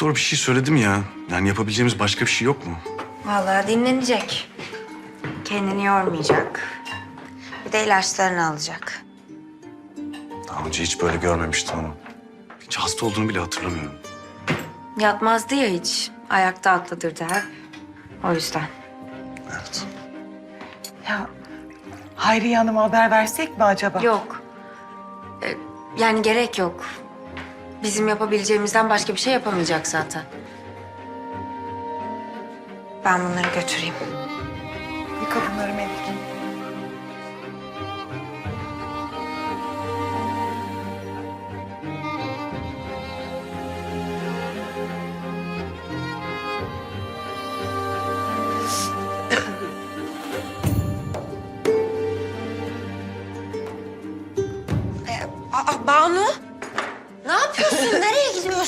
Doktor bir şey söyledi mi ya? Yani yapabileceğimiz başka bir şey yok mu? Vallahi dinlenecek. Kendini yormayacak. Bir de ilaçlarını alacak. Daha önce hiç böyle görmemiştim ama. Hiç hasta olduğunu bile hatırlamıyorum. Yatmazdı ya hiç. Ayakta atlatırdı hep. O yüzden. Evet. Ya Hayriye Hanım'a haber versek mi acaba? Yok. Ee, yani gerek yok. Bizim yapabileceğimizden başka bir şey yapamayacak zaten. Ben bunları götüreyim. Yıka bunları Melek. Aa, Banu!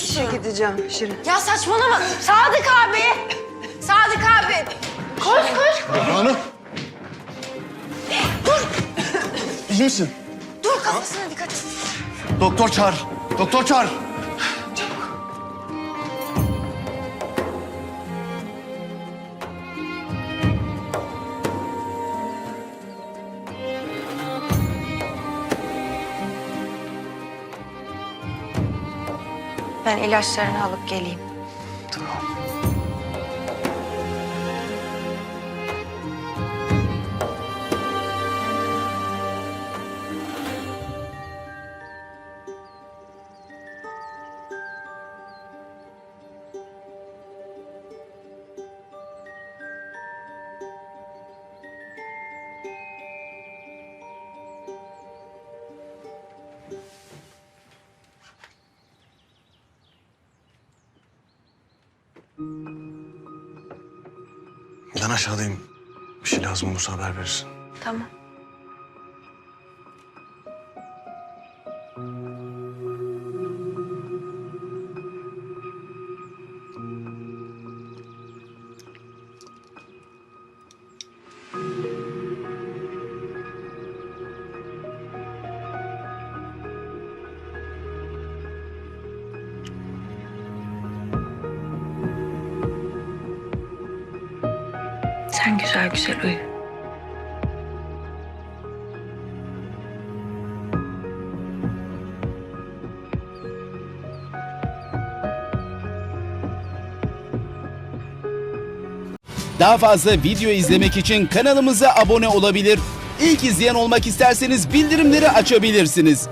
Gidiyorsun? Gideceğim Şirin. Ya saçmalama. Sadık abi! Sadık abi! Koş koş! Banu. Dur. İyi misin? Dur kafasına dikkat et. Doktor çağır. Doktor çağır. Ben ilaçlarını alıp geleyim. Ben aşağıdayım. Bir şey lazım olursa haber verirsin. Tamam. Sen güzel güzel uyu. Daha fazla video izlemek için kanalımıza abone olabilir. İlk izleyen olmak isterseniz bildirimleri açabilirsiniz.